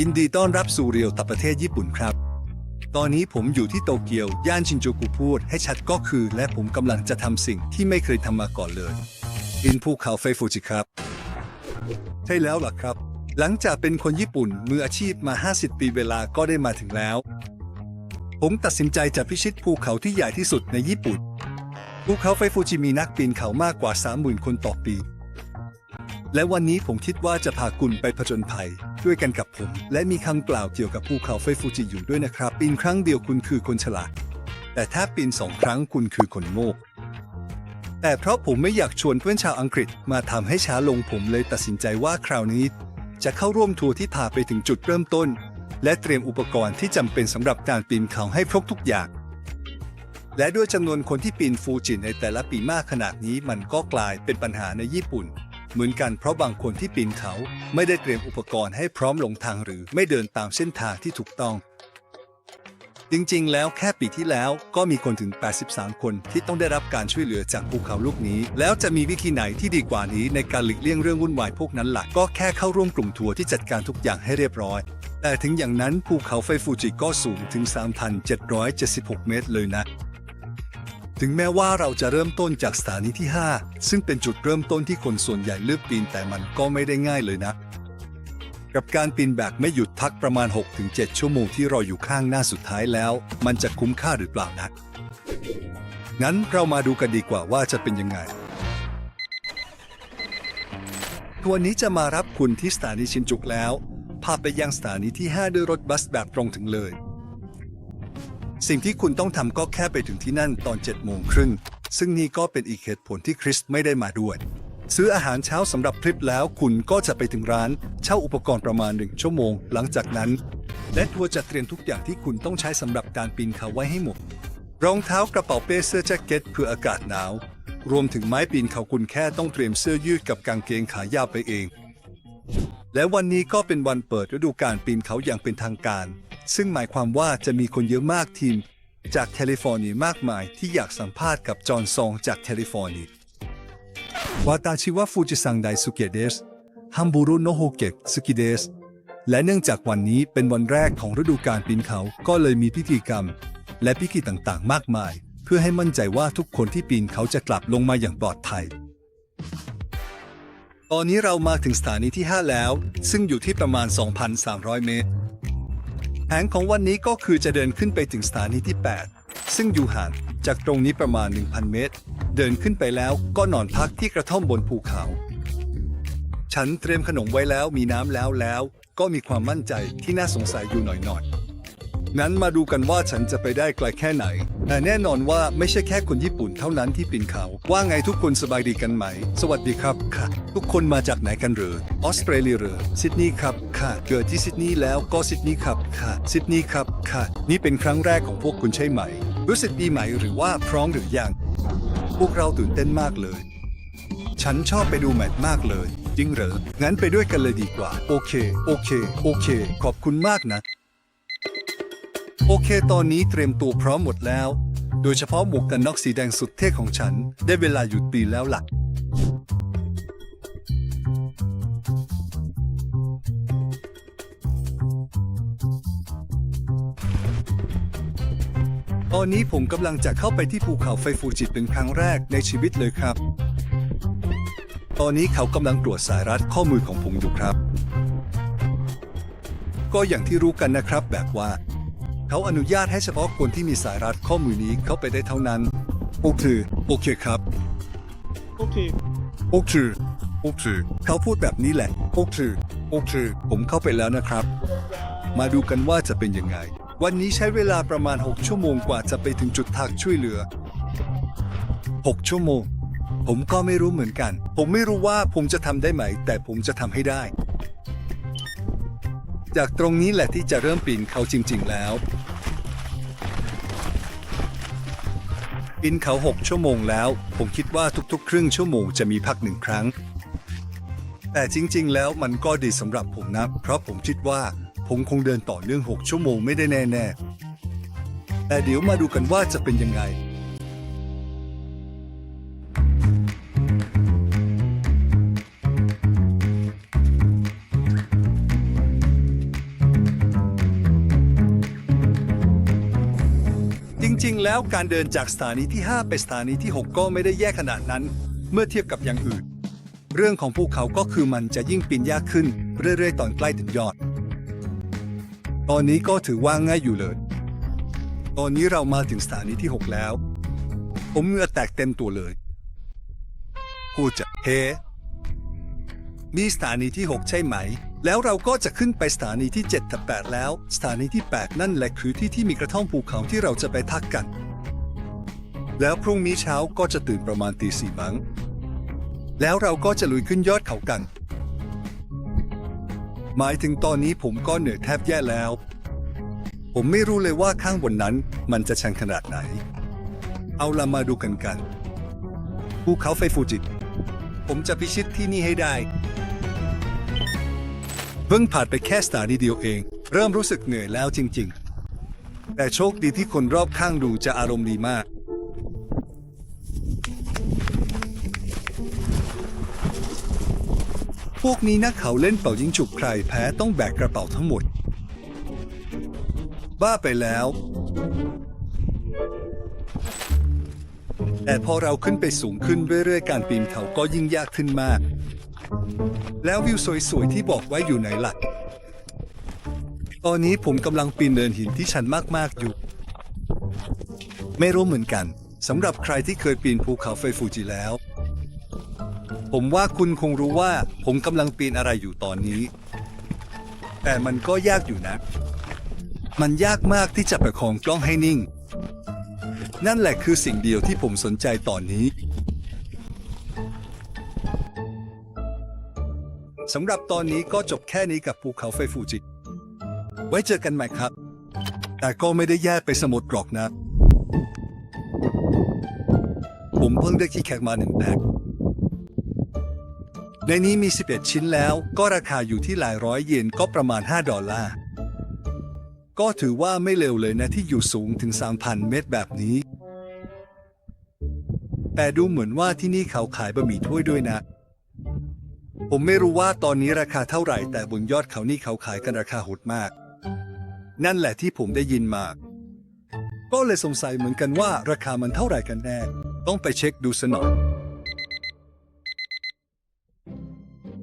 ยินดีต้อนรับสู่เรียวตับประเทศญี่ปุ่นครับ ตอนนี้ผมอยู่ที่โตเกียว ย่านชินจูกุพูดให้ชัดก็คือ และผมกำลังจะทำสิ่งที่ไม่เคยทำมาก่อนเลยปีนภูเขาไฟฟูจิครับ ใช่แล้วล่ะครับ หลังจากเป็นคนญี่ปุ่นมืออาชีพมา 50 ปีเวลาก็ได้มาถึงแล้ว ผมตัดสินใจจะพิชิตภูเขาที่ใหญ่ที่สุดในญี่ปุ่น ภูเขาไฟฟูจิมีนักปีนเขามากกว่า 30,000 คนต่อปี และวันนี้ผมคิดว่าจะพาคุณไปผจญภัย ด้วยกันกับผม และมีคำกล่าวเกี่ยวกับภูเขาไฟฟูจิอยู่ด้วยนะครับ ปีนครั้งเดียวคุณคือคนฉลาด แต่ถ้าปีนสองครั้งคุณคือคนโง่แต่เพราะผมไม่อยากชวนเพื่อนชาวอังกฤษมาทำให้ช้าลงผมเลยตัดสินใจว่าคราวนี้ จะเข้าร่วมทัวร์ที่พาไปถึงจุดเริ่มต้น และเตรียมอุปกรณ์ที่จำเป็นสำหรับการปีนเขาให้ครบทุกอย่างและด้วยจำนวนคนที่ปีนฟูจิในแต่ละปีมากขนาดนี้มันก็กลายเป็นปัญหาในญี่ปุ่น เหมือนกันเพราะบางคนที่ปีนเขาไม่ได้เตรียมอุปกรณ์ให้พร้อมลงทางหรือไม่เดินตามเส้นทางที่ถูกต้อง จริงๆ แล้วแค่ปีที่แล้วก็มีคนถึง 83 คนที่ต้องได้รับการช่วยเหลือจากภูเขาลูกนี้ แล้วจะมีวิธีไหนที่ดีกว่านี้ในการหลีกเลี่ยงเรื่องวุ่นวายพวกนั้นหลักก็แค่เข้าร่วมกลุ่มทัวร์ที่จัดการทุกอย่างให้เรียบร้อย แต่ถึงอย่างนั้นภูเขาไฟฟูจิก็สูงถึง 3,776 เมตรเลยนะ ถึงแม้ว่าเราจะเริ่มต้นจากสถานีที่ 5 ซึ่งเป็นจุดเริ่มต้นที่คนส่วนใหญ่เลือกปีนแต่มันก็ไม่ได้ง่ายเลยนะ กับการปีนแบบไม่หยุดพักประมาณ 6-7 ชั่วโมงที่รออยู่ข้างหน้าสุดท้ายแล้ว มันจะคุ้มค่าหรือเปล่านะงั้นเรามาดูกันดีกว่าว่าจะเป็นยังไงทัวร์นี้จะมารับคุณที่สถานีชินจุกแล้ว พาไปยังสถานีที่ 5 ด้วยรถบัสแบบตรงถึงเลย สิ่งที่คุณต้องทำก็แค่ไปถึงที่นั่นตอน7โมงครึ่งซึ่งนี่ก็เป็นอีกเหตุผลที่คริสไม่ได้มาด้วย ซื้ออาหารเช้าสำหรับทริปแล้วคุณก็จะไปถึงร้าน เช่าอุปกรณ์ประมาณหนึ่งชั่วโมง หลังจากนั้น และทัวร์จะเตรียมทุกอย่างที่คุณต้องใช้สำหรับการปีนเขาไว้ให้หมดรองเท้ากระเป๋าเป้เสื้อแจ็คเก็ตเพื่ออากาศหนาว รวมถึงไม้ปีนเขาคุณแค่ต้องเตรียมเสื้อยืดกับกางเกงขายาวไปเอง และวันนี้ก็เป็นวันเปิดฤดูการปีนเขาอย่างเป็นทางการ ซึ่งหมายความว่าจะมีคนเยอะมากทีม จากแคลิฟอร์เนียมากมายที่อยากสัมภาษณ์กับจอห์นซองจากแคลิฟอร์เนียวาตาชิวะฟูจิซังไดสุเกเดสฮัมบูรุโนโฮเกะสุกิเดสและเนื่องจากวันนี้เป็นวันแรกของฤดูการปีนเขาก็เลยมีพิธีกรรม และพิธีต่างๆ มากมาย เพื่อให้มั่นใจว่าทุกคนที่ปีนเขาจะกลับลงมาอย่างปลอดภัย ตอนนี้เรามาถึงสถานีที่ 5 แล้ว ซึ่งอยู่ที่ประมาณ 2,300 เมตร แผนของวันนี้ก็คือจะเดินขึ้นไปถึงสถานีที่ 8 ซึ่งอยู่ห่างจากตรงนี้ประมาณ 1,000 เมตร เดินขึ้นไปแล้วก็นอนพักที่กระท่อมบนภูเขา ฉันเตรียมขนมไว้แล้วมีน้ำแล้วแล้ว ก็มีความมั่นใจที่น่าสงสัยอยู่หน่อยๆ งั้นมาดูกันว่าฉันจะไปได้ไกลแค่ไหน แต่แน่นอนว่าไม่ใช่แค่คนญี่ปุ่นเท่านั้นที่ปีนเขา ว่าไงทุกคนสบายดีกันไหม สวัสดีครับค่ะ ทุกคนมาจากไหนกันเหรือออสเตรเลียเหรือซิดนีย์ครับค่ะ เกิดที่ซิดนีย์แล้วก็ซิดนีย์ครับค่ะซิดนีย์ครับค่ะ นี่เป็นครั้งแรกของพวกคุณใช่ไหม รู้สึกดีไหมหรือว่าพร้อมหรือยัง พวกเราตื่นเต้นมากเลย ฉันชอบไปดูแมตช์มากเลยจริงเหรองั้นไปด้วยกันเลยดีกว่า โอเค โอเค โอเค ขอบคุณมากนะ โอเค ตอนนี้เตรียมตัวพร้อมหมดแล้ว โดยเฉพาะหมวกกันน็อกสีแดงสุดเท่ของฉัน ได้เวลาหยุดปีแล้วล่ะ ตอนนี้ผมกำลังจะเข้าไปที่ภูเขาไฟฟูจิเป็นครั้งแรกในชีวิตเลยครับ ตอนนี้เขากำลังตรวจสายรัดข้อมือของผมอยู่ครับ ก็อย่างที่รู้กันนะครับแบบว่า เขาอนุญาตให้เฉพาะคนที่มีสายรัดข้อมือนี้เข้าไปได้เท่านั้น โอเค โอเคครับ โอเค โอเค โอเค เขาพูดแบบนี้แหละ โอเค โอเค ผมเข้าไปแล้วนะครับ มาดูกันว่าจะเป็นยังไง วันนี้ใช้เวลาประมาณ 6 ชั่วโมงกว่าจะไปถึงจุดทักช่วยเหลือ 6 ชั่วโมง ผมก็ไม่รู้เหมือนกัน ผมไม่รู้ว่าผมจะทำได้ไหม แต่ผมจะทำให้ได้จากตรงนี้แหละที่จะเริ่มปีนเขาจริง ๆ แล้ว ปีนเขา 6 ชั่วโมงแล้ว ผมคิดว่าทุกๆ ครึ่งชั่วโมงจะมีพักหนึ่งครั้ง แต่จริง ๆ แล้วมันก็ดีสำหรับผมนะ เพราะผมคิดว่าผมคงเดินต่อเนื่อง 6 ชั่วโมงไม่ได้แน่ ๆ แต่เดี๋ยวมาดูกันว่าจะเป็นยังไง แล้วการเดินจากสถานีที่ 5 ไปสถานีที่ 6 ก็ไม่ได้แย่ขนาดนั้น เมื่อเทียบกับอย่างอื่น เรื่องของภูเขาก็คือมันจะยิ่งปีนยากขึ้น เรื่อยๆ ตอนใกล้ถึงยอด ตอนนี้ก็ถือว่าง่ายอยู่เลย ตอนนี้เรามาถึงสถานีที่ 6 แล้ว ผมเหงื่อแตกเต็มตัวเลยกูจะเฮมีสถานีที่ 6 ใช่ไหม แล้วเราก็จะขึ้นไปสถานีที่ 7 กับ 8 แล้ว สถานีที่ 8 นั่นแหละคือที่ที่มีกระท่อมภูเขาที่เราจะไปพักกัน แล้วพรุ่งนี้เช้าก็จะตื่นประมาณตีสี่มั้ง แล้วเราก็จะลุยขึ้นยอดเขากัน หมายถึงตอนนี้ผมก็เหนื่อยแทบแย่แล้ว ผมไม่รู้เลยว่าข้างบนนั้นมันจะชันขนาดไหน เอาละมาดูกันกัน ภูเขาไฟฟูจิ ผมจะพิชิตที่นี่ให้ได้ เพิ่งผ่านไปแค่สถานีเดียวเอง เริ่มรู้สึกเหนื่อยแล้วจริง ๆ แต่โชคดีที่คนรอบข้างดูจะอารมณ์ดีมาก พวกนี้นักเขาเล่นเป่ายิงฉุบใครแพ้ต้องแบกกระเป๋าทั้งหมด บ้าไปแล้ว แต่พอเราขึ้นไปสูงขึ้นเรื่อยๆ การปีนเขาก็ยิ่งยากขึ้นมาก แล้ววิวสวยๆที่บอกไว้อยู่ไหนล่ะ ตอนนี้ผมกำลังปีนเนินหินที่ชันมากๆอยู่ ไม่รู้เหมือนกันสำหรับใครที่เคยปีนภูเขาไฟฟูจิแล้ว ผมว่าคุณคงรู้ว่าผมกำลังปีนอะไรอยู่ตอนนี้ แต่มันก็ยากอยู่นะ มันยากมากที่จะประคองกล้องให้นิ่ง นั่นแหละคือสิ่งเดียวที่ผมสนใจตอนนี้ สำหรับตอนนี้ก็จบแค่นี้กับภูเขาไฟฟูจิ ไว้เจอกันใหม่ครับ แต่ก็ไม่ได้แย่ไปสมุดหรอกนะ ผมเพิ่งได้ขี้แขกมาหนึ่งแพ็คในนี้มี 11 ชิ้นแล้วก็ราคาอยู่ที่หลายร้อยเยนก็ประมาณ 5 ดอลลาร์ ก็ถือว่าไม่เร็วเลยนะที่อยู่สูงถึง 3,000 เมตรแบบนี้ แต่ดูเหมือนว่าที่นี่เขาขายบะหมี่ถ้วยด้วยนะ ผมไม่รู้ว่าตอนนี้ราคาเท่าไหร่ แต่บนยอดเขานี่เขาขายกันราคาโหดมาก นั่นแหละที่ผมได้ยินมา ก็เลยสงสัยเหมือนกันว่าราคามันเท่าไหร่กันแน่ ต้องไปเช็คดูสนอย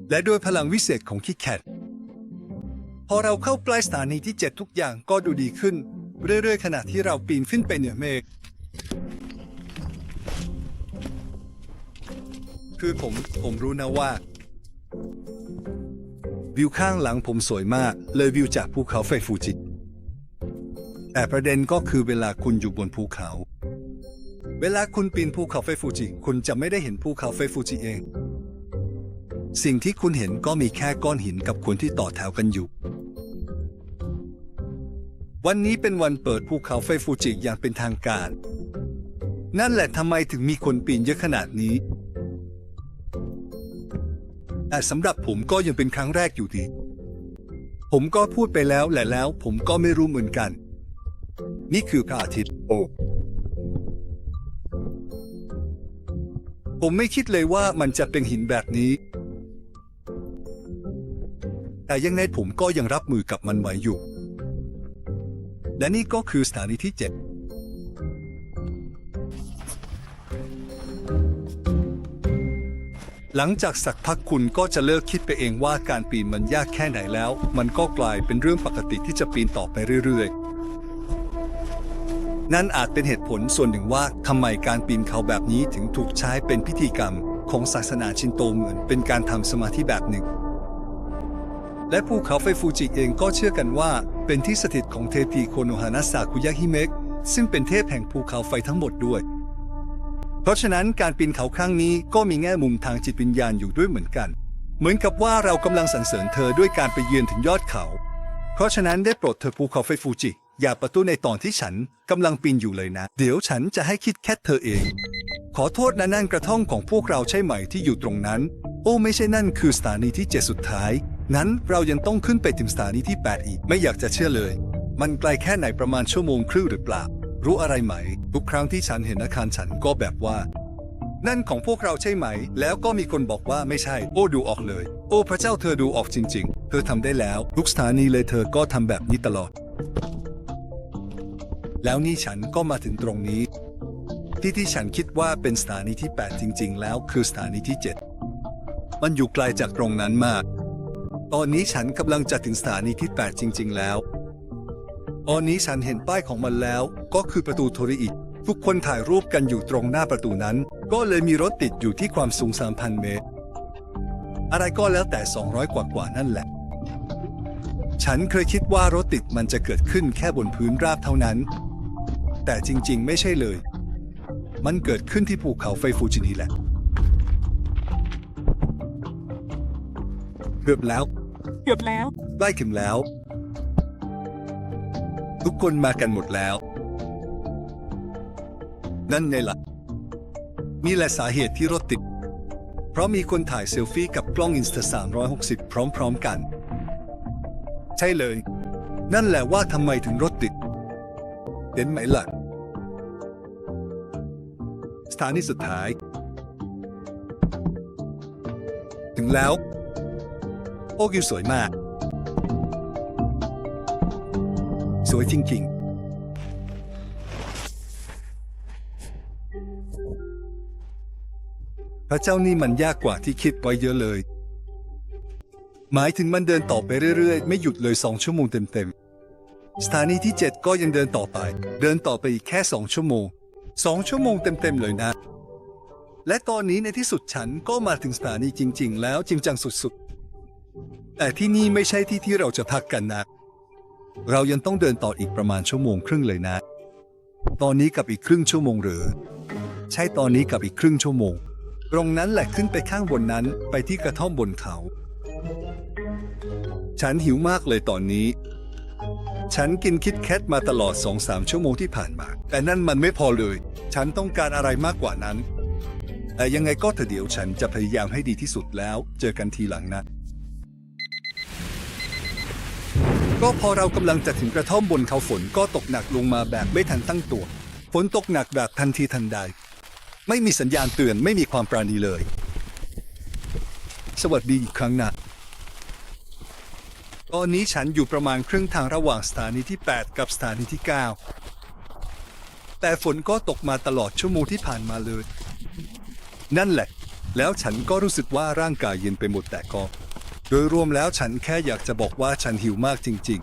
และด้วยพลังวิเศษของคิดแคทพอเราเข้าใกล้สถานีที่ 7 ทุกอย่างก็ดูดีขึ้น เรื่อยๆ ขณะที่เราปีนขึ้นไปเหนือเมฆคือผมผมรู้นะว่า วิวข้างหลังผมสวยมาก เลยวิวจากภูเขาไฟฟูจิแต่ประเด็นก็คือเวลาคุณอยู่บนภูเขา เวลาคุณปีนภูเขาไฟฟูจิ คุณจะไม่ได้เห็นภูเขาไฟฟูจิเอง สิ่งที่คุณเห็นก็มีแค่ก้อนหินกับคนที่ต่อแถวกันอยู่ วันนี้เป็นวันเปิดภูเขาไฟฟูจิอย่างเป็นทางการ นั่นแหละทำไมถึงมีคนปีนเยอะขนาดนี้ แต่สำหรับผมก็ยังเป็นครั้งแรกอยู่ดี ผมก็พูดไปแล้วแหละแล้ว ผมก็ไม่รู้เหมือนกัน นี่คือพระอาทิตย์โอ้ผมไม่คิดเลยว่ามันจะเป็นหินแบบนี้ แต่ยังไงผมก็ยังรับมือกับมันไหวอยู่ และนี่ก็คือสถานีที่7 หลังจากสักพักคุณก็จะเลิกคิดไปเองว่าการปีนมันยากแค่ไหนแล้ว มันก็กลายเป็นเรื่องปกติที่จะปีนต่อไปเรื่อยๆ นั่นอาจเป็นเหตุผลส่วนหนึ่งว่าทำไมการปีนเขาแบบนี้ถึงถูกใช้เป็นพิธีกรรม ของศาสนาชินโตเหมือนเป็นการทำสมาธิแบบหนึ่ง และภูเขาไฟฟูจิเองก็เชื่อกันว่า เป็นที่สถิตของเทพีโคโนฮานะซากุยะฮิเมะซึ่งเป็นเทพแห่งภูเขาไฟทั้งหมดด้วย เพราะฉะนั้นการปีนเขาครั้งนี้ก็มีแง่มุมทางจิตวิญญาณอยู่ด้วยเหมือนกัน เหมือนกับว่าเรากำลังสรรเสริญเธอด้วยการไปเยือนถึงยอดเขา เพราะฉะนั้นได้โปรดเธอภูเขาไฟฟูจิ อย่าประตูในตอนที่ฉันกำลังปีนอยู่เลยนะ เดี๋ยวฉันจะให้คิดแค่เธอเอง ขอโทษนะนั่นกระท่อมของพวกเราใช่ไหมที่อยู่ตรงนั้น โอ้ไม่ใช่นั่นคือสถานีที่เจ็ดสุดท้าย นั้นเรายังต้องขึ้นไปถึงสถานีที่ 8 อีกไม่อยากจะเชื่อเลย มันไกลแค่ไหนประมาณชั่วโมงครึ่งหรือเปล่า รู้อะไรไหม ทุกครั้งที่ฉันเห็นอาคารฉันก็แบบว่า นั่นของพวกเราใช่ไหม แล้วก็มีคนบอกว่าไม่ใช่ โอ้ดูออกเลย โอ้พระเจ้าเธอดูออกจริง ๆ เธอทำได้แล้วทุกสถานีเลยเธอก็ทำแบบนี้ตลอด แล้วนี่ฉันก็มาถึงตรงนี้ ที่ที่ฉันคิดว่าเป็นสถานีที่ 8 จริง ๆ แล้วคือสถานีที่ 7 มันอยู่ไกลจากตรงนั้นมากตอนนี้ฉันกำลังจะถึงสถานีที่ 8 จริง ๆ แล้ว ตอนนี้ฉันเห็นป้ายของมันแล้ว ก็คือประตูโทริอิทุกคนถ่ายรูปกันอยู่ตรงหน้าประตูนั้น ก็เลยมีรถติดอยู่ที่ความสูง 3,000 เมตร อะไรก็แล้วแต่ 200 กว่ากว่าๆนั่นแหละ ฉันเคยคิดว่ารถติดมันจะเกิดขึ้นแค่บนพื้นราบเท่านั้น แต่จริงๆ ไม่ใช่เลย มันเกิดขึ้นที่ภูเขาไฟฟูจินี่แหละ เกือบแล้ว เกือบแล้วใกล้ถึงแล้ว ทุกคนมากันหมดแล้ว นั่นไงล่ะนี่แหละสาเหตุที่รถติด เพราะมีคนถ่ายเซลฟี่กับกล้องอินสตา360 พร้อมๆกัน ใช่เลย นั่นแหละว่าทำไมถึงรถติดเห็นไหมล่ะสถานีสุดท้าย ถึงแล้ว โอ้กิวสวยมาก สวยจริง ๆ พระเจ้านี่มันยากกว่าที่คิดไว้เยอะเลย หมายถึงมันเดินต่อไปเรื่อย ๆ ไม่หยุดเลยสองชั่วโมงเต็ม ๆ สถานีที่ 7 ก็ยังเดินต่อไป เดินต่อไปอีกแค่สองชั่วโมงสองชั่วโมงเต็ม ๆ เลยนะ และตอนนี้ในที่สุดฉันก็มาถึงสถานีจริง ๆ แล้วจริงจังสุด ๆ แต่ที่นี่ไม่ใช่ที่ที่เราจะพักกันนะ เรายังต้องเดินต่ออีกประมาณชั่วโมงครึ่งเลยนะ ตอนนี้กับอีกครึ่งชั่วโมงหรือ ใช่ตอนนี้กับอีกครึ่งชั่วโมง ตรงนั้นแหละขึ้นไปข้างบนนั้นไปที่กระท่อมบนเขา ฉันหิวมากเลยตอนนี้ ฉันกินคิดแคทมาตลอดสองสามชั่วโมงที่ผ่านมา แต่นั่นมันไม่พอเลย ฉันต้องการอะไรมากกว่านั้น แต่ยังไงก็เถอะเดี๋ยวฉันจะพยายามให้ดีที่สุดแล้ว เจอกันทีหลังนะ ก็พอเรากำลังจะถึงกระท่อมบนเขาฝนก็ตกหนักลงมาแบบไม่ทันตั้งตัว ฝนตกหนักแบบทันทีทันใด ไม่มีสัญญาณเตือนไม่มีความปราณีเลย สวัสดีอีกครั้งนะตอนนี้ฉันอยู่ประมาณครึ่งทางระหว่างสถานีที่ 8 กับสถานีที่ 9 แต่ฝนก็ตกมาตลอดชั่วโมงที่ผ่านมาเลย นั่นแหละ แล้วฉันก็รู้สึกว่าร่างกายเย็นไปหมดแต่ก็ โดยรวมแล้วฉันแค่อยากจะบอกว่าฉันหิวมากจริง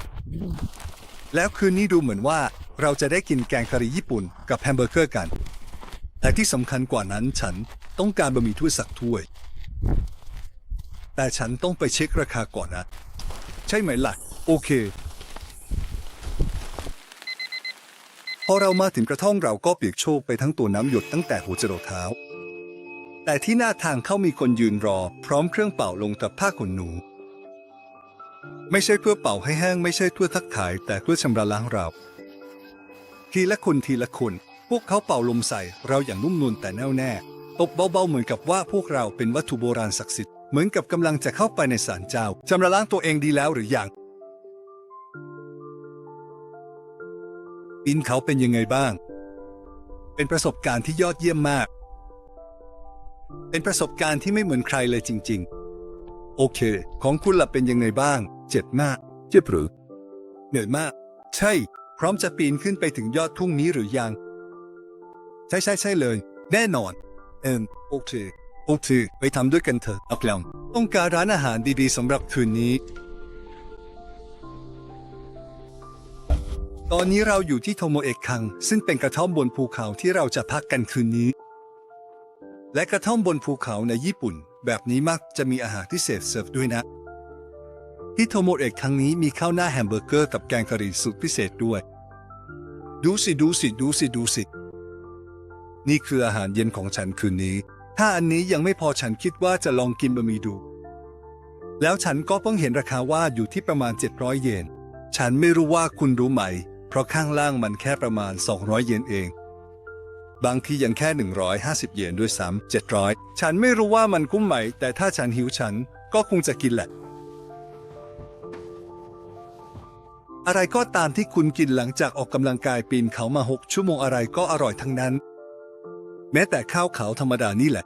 ๆ แล้วคืนนี้ดูเหมือนว่าเราจะได้กินแกงกะหรี่ญี่ปุ่นกับแฮมเบอร์เกอร์กัน แต่ที่สำคัญกว่านั้นฉันต้องการบะหมี่ถ้วยสักถ้วย แต่ฉันต้องไปเช็คราคาก่อนนะ ใช่ไหมล่ะ โอเค พอเรามาถึงกระท่อมเราก็เปียกโชกไปทั้งตัวน้ำหยดตั้งแต่หัวจรดเท้า แต่ที่หน้าทางเข้ามีคนยืนรอ พร้อมเครื่องเป่าลงกับผ้าขนหนู ไม่ใช่เพื่อเป่าให้แห้งไม่ใช่เพื่อทักทาย แต่เพื่อชำระล้างเราทีละคนทีละคนพวกเขาเป่าลมใส่เราอย่างนุ่มนวลแต่แน่วแน่ตบเบาๆเหมือนกับว่าพวกเราเป็นวัตถุโบราณศักดิ์สิทธิ์เหมือนกับกำลังจะเข้าไปในศาลเจ้าชำระล้างตัวเองดีแล้วหรือยังปีนเขาเป็นยังไงบ้าง เป็นประสบการณ์ที่ยอดเยี่ยมมาก เป็นประสบการณ์ที่ไม่เหมือนใครเลยจริง ๆ โอเค ของคุณล่ะเป็นยังไงบ้าง เจ็บมากเจ็บหรือ เหนื่อยมาก ใช่ พร้อมจะปีนขึ้นไปถึงยอดทุ่งนี้หรือยัง ใช่ใช่ใช่เลย แน่นอน เอิมโอเค โอเค ไปทำด้วยกันเถอะอักลองต้องการร้านอาหารดีๆสำหรับคืนนี้ ตอนนี้เราอยู่ที่โทโมเอะคัง ซึ่งเป็นกระท่อมบนภูเขาที่เราจะพักกันคืนนี้ และกระท่อมบนภูเขาในญี่ปุ่น แบบนี้มักจะมีอาหารพิเศษเสิร์ฟด้วยนะที่โทโมเอะครั้งนี้มีข้าวหน้าแฮมเบอร์เกอร์กับแกงกะหรี่สูตรพิเศษด้วย ดูสิดูสิดูสิดูสิ นี่คืออาหารเย็นของฉันคืนนี้ ถ้าอันนี้ยังไม่พอฉันคิดว่าจะลองกินบะหมี่ดู แล้วฉันก็เพิ่งเห็นราคาว่าอยู่ที่ประมาณ 700 เยน ฉันไม่รู้ว่าคุณรู้ไหม เพราะข้างล่างมันแค่ประมาณ 200 เยนเอง บางทียังแค่ 150 เยนด้วยซ้ำ700 ฉันไม่รู้ว่ามันคุ้มไหม แต่ถ้าฉันหิวฉันก็คงจะกินแหละ อะไรก็ตามที่คุณกินหลังจากออกกำลังกายปีนเขามา 6 ชั่วโมงอะไรก็อร่อยทั้งนั้น แม้แต่ข้าวขาวธรรมดานี่แหละ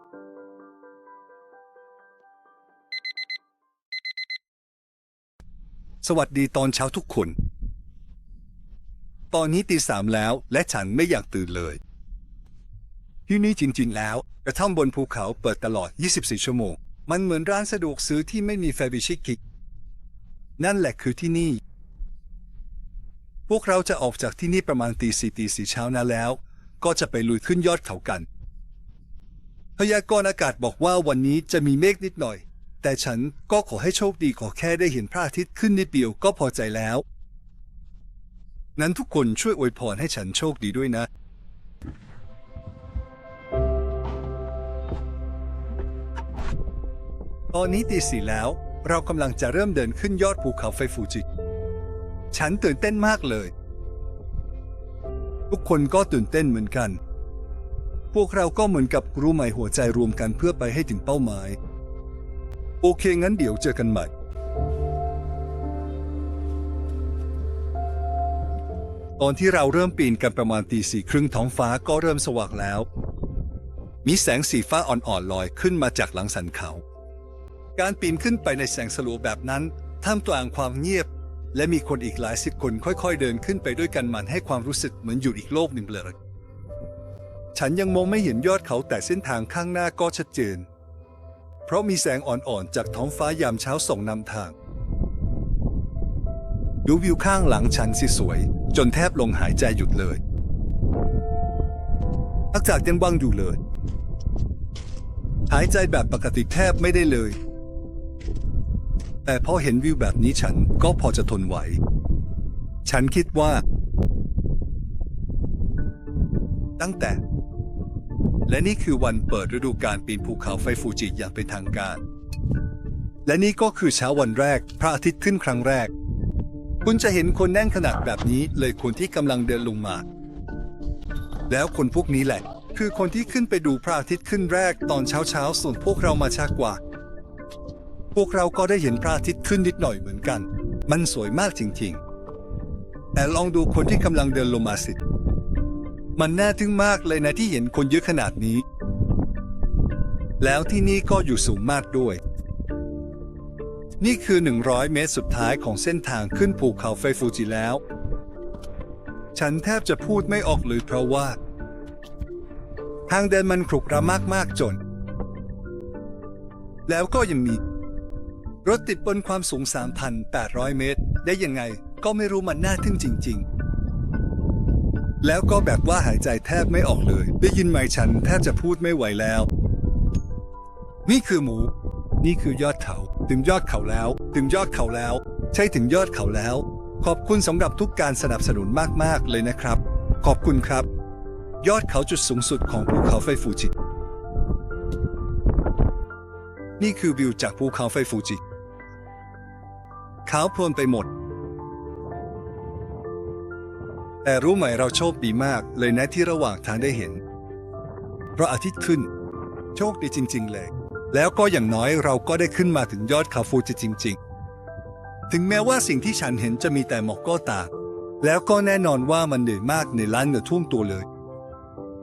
สวัสดีตอนเช้าทุกคน ตอนนี้ตีสามแล้วและฉันไม่อยากตื่นเลย ที่นี่จริง ๆ แล้ว กระท่อมบนภูเขาเปิดตลอด 24 ชั่วโมง มันเหมือนร้านสะดวกซื้อที่ไม่มีไฟบิชิกิก นั่นแหละคือที่นี่ พวกเราจะออกจากที่นี่ประมาณตีสี่ตีสี่เช้านะแล้ว ก็จะไปลุยขึ้นยอดเขากัน พยากรณ์อากาศบอกว่าวันนี้จะมีเมฆนิดหน่อย แต่ฉันก็ขอให้โชคดีขอแค่ได้เห็นพระอาทิตย์ขึ้นนิดเดียวก็พอใจแล้ว นั้นทุกคนช่วยอวยพรให้ฉันโชคดีด้วยนะ ตอนนี้ตีสี่แล้ว เรากำลังจะเริ่มเดินขึ้นยอดภูเขาไฟฟูจิ ฉันตื่นเต้นมากเลย ทุกคนก็ตื่นเต้นเหมือนกัน พวกเราก็เหมือนกับรู้ไหม่หัวใจรวมกันเพื่อไปให้ถึงเป้าหมาย โอเคงั้นเดี๋ยวเจอกันใหม่ ตอนที่เราเริ่มปีนกันประมาณตีสี่ครึ่งท้องฟ้าก็เริ่มสว่างแล้ว มีแสงสีฟ้าอ่อนๆลอยขึ้นมาจากหลังสันเขา การปีนขึ้นไปในแสงสลัวแบบนั้น ท่ามกลางความเงียบ และมีคนอีกหลายสิบคนค่อยๆ เดินขึ้นไปด้วยกันมันให้ความรู้สึกเหมือนอยู่อีกโลกหนึ่งเลยฉันยังมองไม่เห็นยอดเขาแต่เส้นทางข้างหน้าก็ชัดเจน เพราะมีแสงอ่อนๆ จากท้องฟ้ายามเช้าส่งนำทาง ดูวิวข้างหลังฉันสิสวย จนแทบลงหายใจหยุดเลย อากาศยังว่างอยู่เลย หายใจแบบปกติแทบไม่ได้เลย แต่พอเห็นวิวแบบนี้ฉันก็พอจะทนไหว ฉันคิดว่า ตั้งแต่ และนี่คือวันเปิดฤดูการปีนภูเขาไฟฟูจิอย่างเป็นทางการ และนี่ก็คือเช้าวันแรก พระอาทิตย์ขึ้นครั้งแรก คุณจะเห็นคนแน่นขนาดแบบนี้เลยคนที่กำลังเดินลงมา แล้วคนพวกนี้แหละ คือคนที่ขึ้นไปดูพระอาทิตย์ขึ้นแรกตอนเช้าเช้าๆส่วนพวกเรามาช้ากว่า วกเราก็ได้เห็นพระอาทิตย์ขึ้นนิดหน่อยเหมือนกัน มันสวยมากจริงๆ แต่ลองดูคนที่กำลังเดินลงมาสิ มันน่าทึ่งมากเลยนะที่เห็นคนเยอะขนาดนี้ แล้วที่นี่ก็อยู่สูงมากด้วย นี่คือ 100 เมตรสุดท้ายของเส้นทางขึ้นภูเขาไฟฟูจิแล้ว ฉันแทบจะพูดไม่ออกเลยเพราะว่า ทางเดินมันขรุขระมากๆจนแล้วก็ยังมี รถติดบนความสูง 3,800 เมตร ได้ยังไงก็ไม่รู้มันน่าทึ่งจริง ๆ แล้วก็แบบว่าหายใจแทบไม่ออกเลย ได้ยินไหมฉันแทบจะพูดไม่ไหวแล้ว นี่คือหมู นี่คือยอดเขา ถึงยอดเขาแล้ว ถึงยอดเขาแล้ว ใช่ถึงยอดเขาแล้ว ขอบคุณสำหรับทุกการสนับสนุนมากๆเลยนะครับ ขอบคุณครับ ยอดเขาจุดสูงสุดของภูเขาไฟฟูจิ นี่คือวิวจากภูเขาไฟฟูจิ ขาวโพลนไปหมด แต่รู้ไหมเราโชคดีมากเลยนะที่ระหว่างทางได้เห็นเพราะอาทิตย์ขึ้น โชคดีจริง ๆ เลย แล้วก็อย่างน้อยเราก็ได้ขึ้นมาถึงยอดเขาฟูจิจริง ๆ ถึงแม้ว่าสิ่งที่ฉันเห็นจะมีแต่หมอกก็ตามแล้วก็แน่นอนว่ามันเหนื่อยมากในร้านเหงื่อท่วมตัวเลย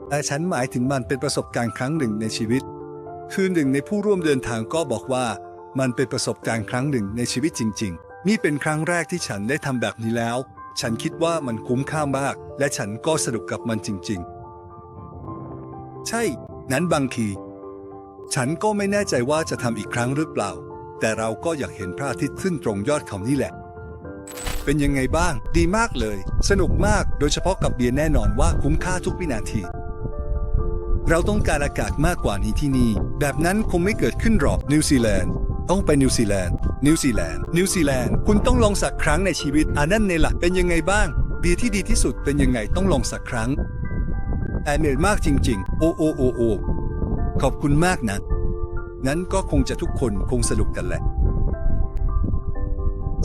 แต่ฉันหมายถึงมันเป็นประสบการณ์ครั้งหนึ่งในชีวิต คือหนึ่งในผู้ร่วมเดินทางก็บอกว่ามันเป็นประสบการณ์ครั้งหนึ่งในชีวิตจริง ๆ นี่เป็นครั้งแรกที่ฉันได้ทำแบบนี้แล้ว ฉันคิดว่ามันคุ้มค่ามาก และฉันก็สนุกกับมันจริง ๆ ใช่ นั้นบางที ฉันก็ไม่แน่ใจว่าจะทำอีกครั้งหรือเปล่า แต่เราก็อยากเห็นพระอาทิตย์ขึ้นตรงยอดเขานี่แหละ เป็นยังไงบ้าง ดีมากเลย สนุกมาก โดยเฉพาะกับเบียร์แน่นอนว่าคุ้มค่าทุกวินาทีเราต้องการอากาศมากกว่านี้ที่นี่ แบบนั้นคงไม่เกิดขึ้นหรอกนิวซีแลนด์ ต้องไปนิวซีแลนด์ นิวซีแลนด์ นิวซีแลนด์ คุณต้องลองสักครั้งในชีวิตอันนั่นในหลักเป็นยังไงบ้างเบียร์ที่ดีที่สุดเป็นยังไงต้องลองสักครั้งแต่เหนื่อยมากจริง ๆ โอโอโอโอขอบคุณมากนะ งั้นก็คงจะทุกคนคงสนุกกันแหละ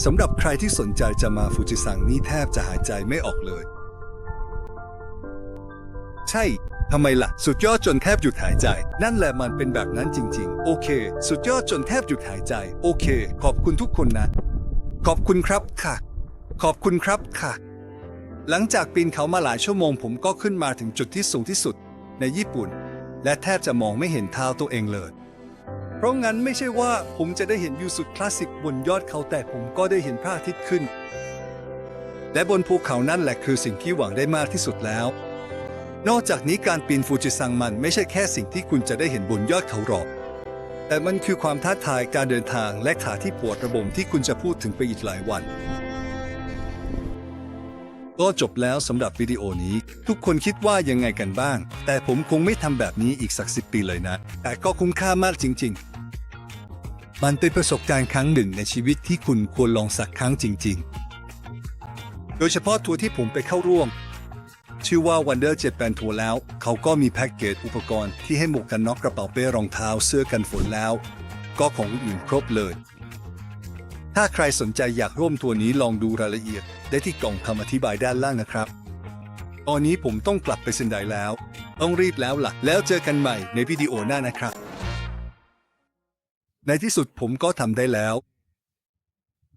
สำหรับใครที่สนใจจะมาฟูจิซังนี่แทบจะหายใจไม่ออกเลย ใช่ทำไมล่ะ สุดยอดจนแทบหยุดหายใจ นั่นแหละมันเป็นแบบนั้นจริง ๆ โอเค สุดยอดจนแทบหยุดหายใจ โอเค ขอบคุณทุกคนนะ ขอบคุณครับค่ะ ขอบคุณครับค่ะ หลังจากปีนเขามาหลายชั่วโมง ผมก็ขึ้นมาถึงจุดที่สูงที่สุด ในญี่ปุ่น และแทบจะมองไม่เห็นเท้าตัวเองเลย เพราะงั้นไม่ใช่ว่าผมจะได้เห็นวิวสุดคลาสสิกบนยอดเขาแต่ผมก็ได้เห็นพระอาทิตย์ขึ้น และบนภูเขานั่นแหละคือสิ่งที่หวังได้มากที่สุดแล้ว นอกจากนี้การปีนฟูจิซังมันไม่ใช่แค่สิ่งที่คุณจะได้เห็นบนยอดเขาหรอก แต่มันคือความท้าทายการเดินทางและขาที่ปวดระบมที่คุณจะพูดถึงไปอีกหลายวัน ก็จบแล้วสำหรับวิดีโอนี้ ทุกคนคิดว่ายังไงกันบ้าง แต่ผมคงไม่ทำแบบนี้อีกสักสิบปีเลยนะ แต่ก็คุ้มค่ามากจริง ๆ มันเป็นประสบการณ์ครั้งหนึ่งในชีวิตที่คุณควรลองสักครั้งจริง ๆ โดยเฉพาะทัวร์ที่ผมไปเข้าร่วม ชื่อว่า Wonder Japan Tour แล้ว เขาก็มีแพ็กเกจอุปกรณ์ที่ให้หมวกกันน็อกกระเป๋าเป้รองเท้าเสื้อกันฝนแล้ว ก็ของอื่นครบเลย ถ้าใครสนใจอยากร่วมทัวร์นี้ลองดูรายละเอียด ได้ที่กล่องคำอธิบายด้านล่างนะครับ ตอนนี้ผมต้องกลับไปเซนไดแล้ว ต้องรีบแล้วล่ะ แล้วเจอกันใหม่ในวิดีโอหน้านะครับ ในที่สุดผมก็ทำได้แล้ว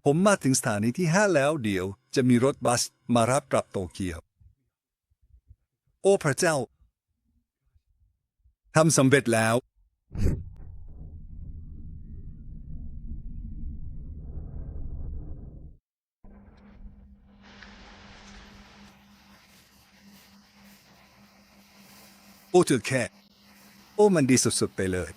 ผมมาถึงสถานีที่ 5 แล้วเดี๋ยว จะมีรถบัสมารับกลับโตเกียว อ้พระเจ้าทำสำเร็จแล้ว โอ้เธอแค่ โอ้มันดีสุดๆไปเลย